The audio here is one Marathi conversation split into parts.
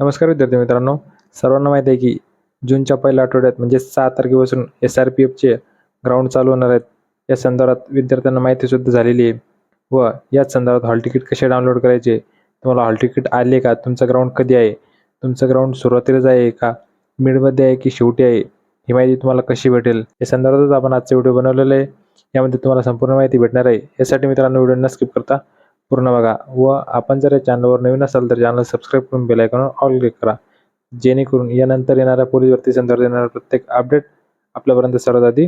नमस्कार विद्यार्थी मित्रांनो. सर्वांना माहिती आहे की जूनच्या पहिल्या आठवड्यात म्हणजे सहा तारखेपासून एस आर पी एफचे ग्राउंड चालू होणार आहेत. या संदर्भात विद्यार्थ्यांना माहितीसुद्धा झालेली आहे. व याच संदर्भात हॉल तिकीट कसे डाउनलोड करायचे तुम्हाला हॉल तिकीट आले का तुमचं ग्राउंड कधी आहे तुमचं ग्राउंड सुरुवातीलाच आहे का मिडमध्ये आहे की शेवटी आहे ही माहिती तुम्हाला कशी भेटेल या संदर्भातच आपण आजचा व्हिडिओ बनवलेला आहे. यामध्ये तुम्हाला संपूर्ण माहिती भेटणार आहे. यासाठी मित्रांनो व्हिडिओ न स्किप करता पूर्ण बघा. व आपण जर या चॅनलवर नवीन असाल तर चॅनल सबस्क्राईब करून बेल आयकॉनवर ऑल क्लिक करा. जेणेकरून यानंतर येणाऱ्या पोलीस भरती संदर्भात येणाऱ्या प्रत्येक अपडेट आपल्यापर्यंत सर्वात आधी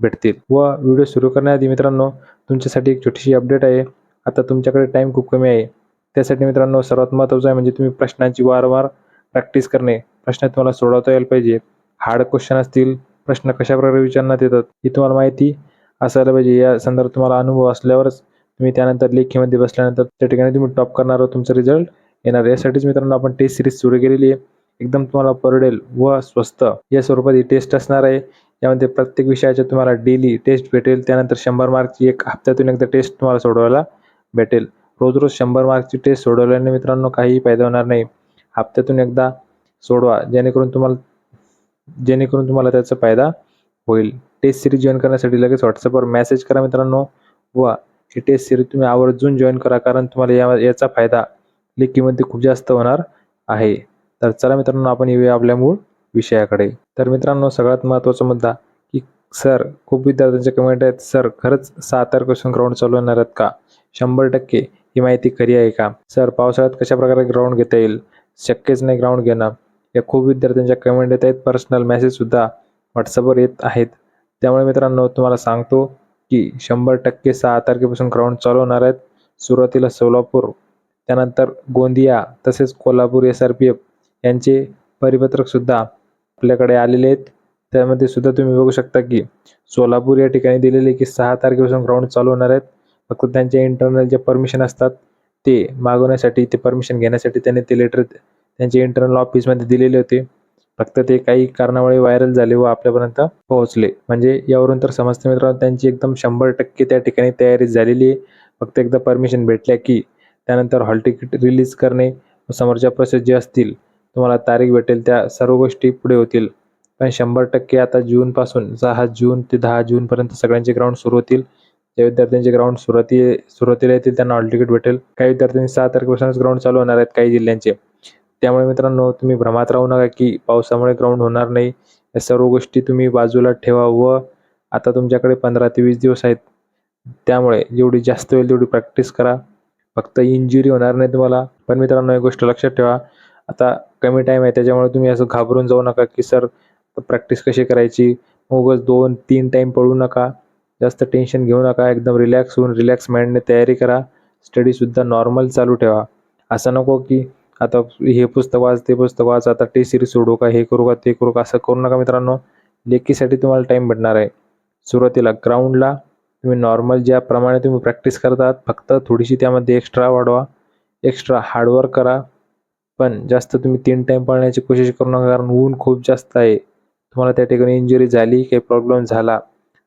भेटतील. व व्हिडिओ सुरू करण्याआधी मित्रांनो तुमच्यासाठी एक छोटीशी अपडेट आहे. आता तुमच्याकडे टाईम खूप कमी आहे. त्यासाठी मित्रांनो सर्वात महत्त्वाचं आहे म्हणजे तुम्ही प्रश्नांची वारंवार प्रॅक्टिस करणे. प्रश्न तुम्हाला सोडवता यायला पाहिजे. हार्ड क्वेश्चन असतील प्रश्न कशाप्रकारे विचारण्यात येतात ही तुम्हाला माहिती असायला पाहिजे. या संदर्भात तुम्हाला अनुभव असल्यावरच तुम्ही त्यानंतर लेखीमध्ये बसल्यानंतर त्या ठिकाणी तुम्ही टॉप करणार आहोत तुमचा रिझल्ट येणार यासाठीच मित्रांनो आपण टेस्ट सिरीज सुरू केलेली आहे. एकदम तुम्हाला परवडेल व स्वस्त. या स्वरूपात ही टेस्ट असणार आहे. यामध्ये प्रत्येक विषयाच्या तुम्हाला डेली टेस्ट भेटेल. त्यानंतर शंभर मार्कची एक हप्त्यातून एकदा टेस्ट तुम्हाला सोडवायला भेटेल. रोज रोज शंभर मार्कची टेस्ट सोडवल्याने मित्रांनो काहीही फायदा होणार नाही. हप्त्यातून एकदा सोडवा. जेणेकरून तुम्हाला जेणेकरून तुम्हाला त्याचा फायदा होईल. टेस्ट सिरीज जॉईन करण्यासाठी लगेच व्हॉट्सअपवर मेसेज करा मित्रांनो. व ही टेस्ट सिरीज तुम्ही आवर्जून जॉईन करा कारण तुम्हाला या याचा फायदा लेखीमध्ये खूप जास्त होणार आहे. तर चला मित्रांनो आपण येऊया आपल्या मूळ विषयाकडे. तर मित्रांनो सगळ्यात महत्त्वाचा मुद्दा की सर खूप विद्यार्थ्यांचे कमेंट आहेत. सर खरंच सहा तारखेपासून ग्राउंड चालू आहेत का? शंभर टक्के ही माहिती खरी आहे का? सर पावसाळ्यात कशा प्रकारे ग्राउंड घेता येईल? शक्यच नाही ग्राउंड घेणं. या खूप विद्यार्थ्यांच्या कमेंट येत आहेत. पर्सनल मेसेजसुद्धा व्हॉट्सअपवर येत आहेत. त्यामुळे मित्रांनो तुम्हाला सांगतो की शंभर टक्के सहा तारखेपासून ग्राउंड चालवणार आहेत. सुरुवातीला सोलापूर त्यानंतर गोंदिया तसेच Kolhapur S R P F यांचे परिपत्रकसुद्धा आपल्याकडे आलेले आहेत. त्यामध्ये सुद्धा तुम्ही बघू शकता की सोलापूर या ठिकाणी दिलेले की सहा तारखेपासून ग्राउंड चालू होणार आहेत. फक्त त्यांचे इंटरनल जे परमिशन असतात ते मागवण्यासाठी ते परमिशन घेण्यासाठी त्यांनी ते लेटर त्यांचे इंटरनल ऑफिसमध्ये दिलेले होते. फक्त ते काही कारणामुळे व्हायरल झाले व आपल्यापर्यंत पोहोचले. म्हणजे यावरून तर समजते मित्रांनो त्यांची एकदम शंभर टक्के त्या ठिकाणी तयारी झालेली आहे. फक्त एकदा परमिशन भेटल्या की त्यानंतर हॉल तिकीट रिलीज करणे समोरच्या प्रोसेस जे असतील तुम्हाला तारीख भेटेल त्या सर्व गोष्टी पुढे होतील. पण शंभर टक्के आता जूनपासून सहा जून ते दहा जूनपर्यंत सगळ्यांचे ग्राउंड सुरू होतील. ज्या विद्यार्थ्यांचे ग्राउंड सुरुवाती सुरुवातीला येतील त्यांना हॉल तिकीट भेटेल. काही विद्यार्थ्यांनी सहा तारखेपासूनच ग्राउंड चालू होणार आहेत काही जिल्ह्यांचे. त्यामुळे मित्रांनो तुम्ही भ्रमात राहू नका की पावसामुळे ग्राउंड होणार नाही. या सर्व गोष्टी तुम्ही बाजूला ठेवा व आता तुमच्याकडे पंधरा ते वीस दिवस आहेत. त्यामुळे जेवढी जास्त होईल तेवढी प्रॅक्टिस करा. फक्त इंजुरी होणार नाही तुम्हाला. पण मित्रांनो एक गोष्ट लक्षात ठेवा. आता कमी टाईम आहे त्याच्यामुळे तुम्ही असं घाबरून जाऊ नका की सर प्रॅक्टिस कशी करायची? उगच दोन तीन टाईम पळू नका. जास्त टेन्शन घेऊ नका. एकदम रिलॅक्स होऊन रिलॅक्स माइंडने तयारी करा. स्टडीसुद्धा नॉर्मल चालू ठेवा. असं नको की आता हे पुस्तक वाच ते पुस्तक वाच आता टी सिरीज सोडू का हे करू का ते करू का असं करू नका मित्रांनो. लेखीसाठी तुम्हाला टाईम भेटणार आहे. सुरुवातीला ग्राउंडला तुम्ही नॉर्मल ज्याप्रमाणे तुम्ही प्रॅक्टिस करतात फक्त थोडीशी त्यामध्ये एक्स्ट्रा वाढवा. एक्स्ट्रा हार्डवर्क करा. पण जास्त तुम्ही तीन टाईम पाळण्याची कोशिश करू नका कारण ऊन खूप जास्त आहे. तुम्हाला त्या ठिकाणी इंजुरी झाली काही प्रॉब्लेम झाला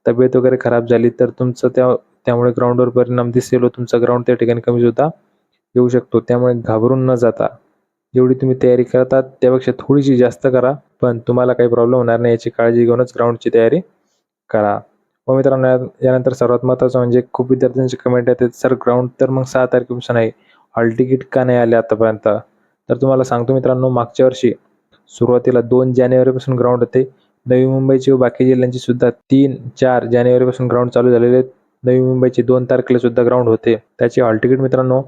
तब्येत वगैरे खराब झाली तर तुमचं त्या त्यामुळे ग्राउंडवर परिणाम दिसेल व तुमचा ग्राउंड त्या ठिकाणी कमी होता. येऊ शकतो. त्यामुळे घाबरून न जाता जेवढी तुम्ही तयारी करतात त्यापेक्षा थोडीशी जास्त करा. पण तुम्हाला काही प्रॉब्लेम होणार नाही याची काळजी घेऊनच ग्राउंडची तयारी करा. व मित्रांनो यानंतर सर्वात महत्त्वाचं म्हणजे खूप विद्यार्थ्यांचे कमेंट येतात सर ग्राउंड तर मग सहा तारखेपासून आहे. हॉल तिकीट का नाही आले आतापर्यंत? तर तुम्हाला सांगतो मित्रांनो मागच्या वर्षी सुरुवातीला दोन जानेवारीपासून ग्राउंड होते. नवी मुंबईची व बाकी जिल्ह्यांची सुद्धा तीन चार जानेवारीपासून ग्राउंड चालू झालेले आहेत. नवी मुंबईचे दोन तारखेला सुद्धा ग्राउंड होते. त्याचे हॉल तिकीट मित्रांनो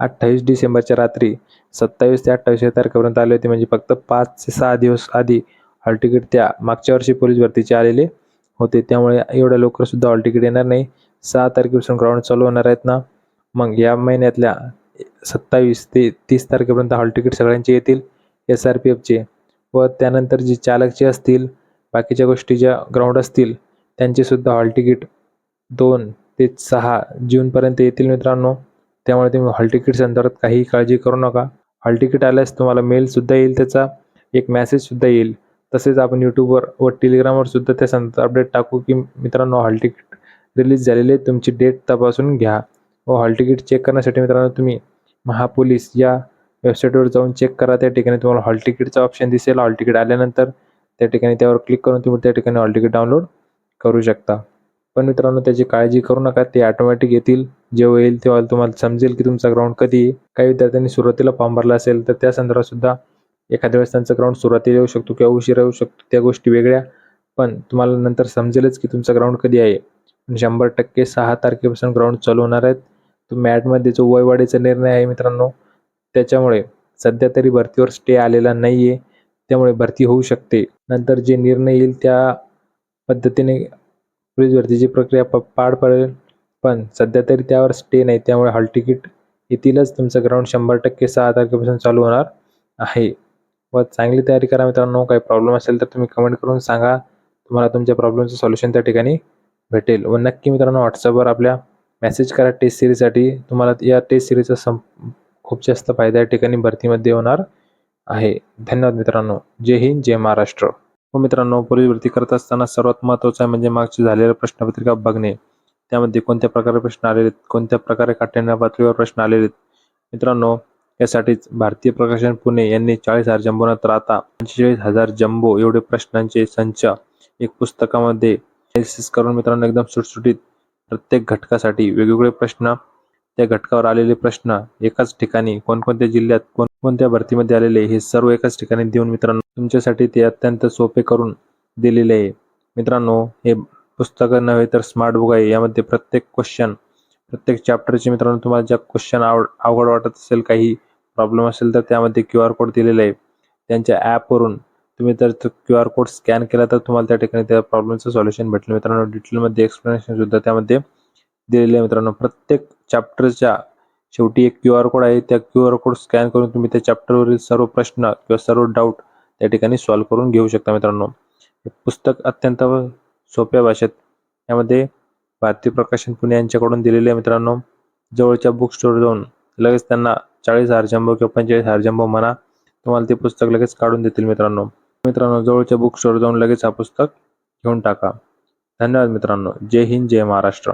अठ्ठावीस डिसेंबरच्या रात्री सत्तावीस ते अठ्ठावीस या तारखेपर्यंत आले होते. म्हणजे फक्त पाच ते सहा दिवस आधी हॉल तिकीट त्या मागच्या वर्षी पोलीस भरतीचे आलेले होते. त्यामुळे एवढ्या लवकर सुद्धा हॉल तिकीट येणार नाही. सहा तारखेपासून ग्राउंड चालू होणार आहेत ना. मग या महिन्यातल्या सत्तावीस ते तीस तारखेपर्यंत हॉल तिकीट सगळ्यांचे येतील एस आर पी एफचे. व त्यानंतर जे चालकचे असतील बाकीच्या गोष्टी ज्या ग्राउंड असतील त्यांचेसुद्धा हॉल तिकीट दोन ते सहा जूनपर्यंत येतील मित्रांनो. त्यामुळे तुम्ही हॉल तिकीट संदर्भात काही काळजी करू नका. हॉल तिकीट आल्यास तुम्हाला मेलसुद्धा येईल त्याचा एक मेसेजसुद्धा येईल. तसेच आपण यूट्यूबवर व टेलिग्रामवर सुद्धा त्या संदर्भात अपडेट टाकू की मित्रांनो हॉल तिकीट रिलीज झालेले तुमची डेट तपासून घ्या व हॉल तिकीट चेक करण्यासाठी मित्रांनो तुम्ही महापोलीस या वेबसाईटवर जाऊन चेक करा. त्या ठिकाणी तुम्हाला हॉल तिकीटचा ऑप्शन दिसेल. हॉल तिकीट आल्यानंतर त्या ठिकाणी त्यावर क्लिक करून तुम्ही त्या ठिकाणी हॉल तिकीट डाउनलोड करू शकता. पण मित्रांनो त्याची काळजी करू नका. ते ऑटोमॅटिक येतील. जेव्हा येईल तेव्हा तुम्हाला समजेल की तुमचा ग्राउंड कधी काही विद्यार्थ्यांनी सुरुवातीला फॉर्म भरला असेल तर त्या संदर्भात सुद्धा एखाद्या वेळेस त्यांचा ग्राउंड सुरुवातीला येऊ शकतो किंवा उशिरा येऊ शकतो. त्या गोष्टी वेगळ्या पण तुम्हाला नंतर समजेलच की तुमचा ग्राउंड कधी आहे. शंभर टक्के सहा तारखेपासून ग्राउंड चालू होणार आहेत. तो मॅटमध्ये जो वयवाढीचा निर्णय आहे मित्रांनो त्याच्यामुळे सध्या तरी भरतीवर स्टे आलेला नाही आहे त्यामुळे भरती होऊ शकते. नंतर जे निर्णय येईल त्या पद्धतीने पोलीस भरतीची प्रक्रिया प पार पडेल. पण सध्या तरी त्यावर स्टे नाही. त्यामुळे हॉल तिकीट येतीलच. तुमचं ग्राउंड शंभर टक्के सहा तारखेपासून चालू होणार आहे. व चांगली तयारी करा मित्रांनो. काही प्रॉब्लेम असेल तर तुम्ही कमेंट करून सांगा. तुम्हाला तुमच्या प्रॉब्लेमचं सोल्युशन त्या ठिकाणी भेटेल. व नक्की मित्रांनो व्हॉट्सअपवर आपल्या मेसेज करा टेस्ट सिरीजसाठी तुम्हाला या टेस्ट सिरीजचा सं खूप जास्त फायदा या ठिकाणी भरतीमध्ये होणार आहे. धन्यवाद मित्रांनो. जय हिंद जय महाराष्ट्र. व मित्रांनो पोलीस भरती करत असताना सर्वात महत्त्वाचं आहे म्हणजे मागची झालेल्या प्रश्नपत्रिका बघणे. त्यामध्ये कोणत्या प्रकारे प्रश्न आलेले आहेत? कोणत्या प्रकारे काठ्यांना पातळीवर प्रश्न आलेले आहेत? मित्रांनो यासाठीच भारतीय प्रकाशन पुणे यांनी चाळीस हजार जंबोनात राहता आता पंचेचाळीस हजार जम्बो एवढे प्रश्नांचे संच एक पुस्तकामध्ये एनालिसिस करून मित्रांनो एकदम सुटसुटीत प्रत्येक घटकासाठी वेगवेगळे प्रश्न त्या घटकावर आलेले प्रश्न एकाच ठिकाणी कोणकोणत्या जिल्ह्यात कोणकोणत्या भरतीमध्ये आलेले हे सर्व एकाच ठिकाणी देऊन मित्रांनो तुमच्यासाठी ते अत्यंत सोपे करून दिलेले आहे. मित्रांनो हे पुस्तकं नव्हे तर स्मार्ट बुक आहे. यामध्ये प्रत्येक क्वेश्चन प्रत्येक चॅप्टरचे मित्रांनो तुम्हाला ज्या क्वेश्चन आवड अवघड वाटत असेल काही प्रॉब्लेम असेल तर त्यामध्ये क्यू आर कोड दिलेला आहे. त्यांच्या ॲपवरून तुम्ही जर क्यू आर कोड स्कॅन केला तर तुम्हाला त्या ठिकाणी त्या प्रॉब्लेमचं सॉल्युशन भेटलं. मित्रांनो डिटेलमध्ये एक्सप्लेनेशन सुद्धा त्यामध्ये दिलेलं आहे मित्रांनो. प्रत्येक चॅप्टरच्या शेवटी एक क्यू आर कोड आहे. त्या क्यू आर कोड स्कॅन करून तुम्ही त्या चॅप्टरवरील सर्व प्रश्न किंवा सर्व डाऊट त्या ठिकाणी सॉल्व्ह करून घेऊ शकता मित्रांनो. हे पुस्तक अत्यंत सोप्या भाषेत. यामध्ये भारतीय प्रकाशन पुणे यांच्याकडून दिलेले मित्रांनो. जवळच्या बुक स्टोर जाऊन लगेच त्यांना चाळीस हजार जंबो किंवा पंचेचाळीस हजार जंबो म्हणा तुम्हाला ते पुस्तक लगेच काढून देतील मित्रांनो. मित्रांनो जवळच्या बुक स्टोर जाऊन लगेच हा पुस्तक घेऊन टाका. धन्यवाद मित्रांनो. जय हिंद जय महाराष्ट्र.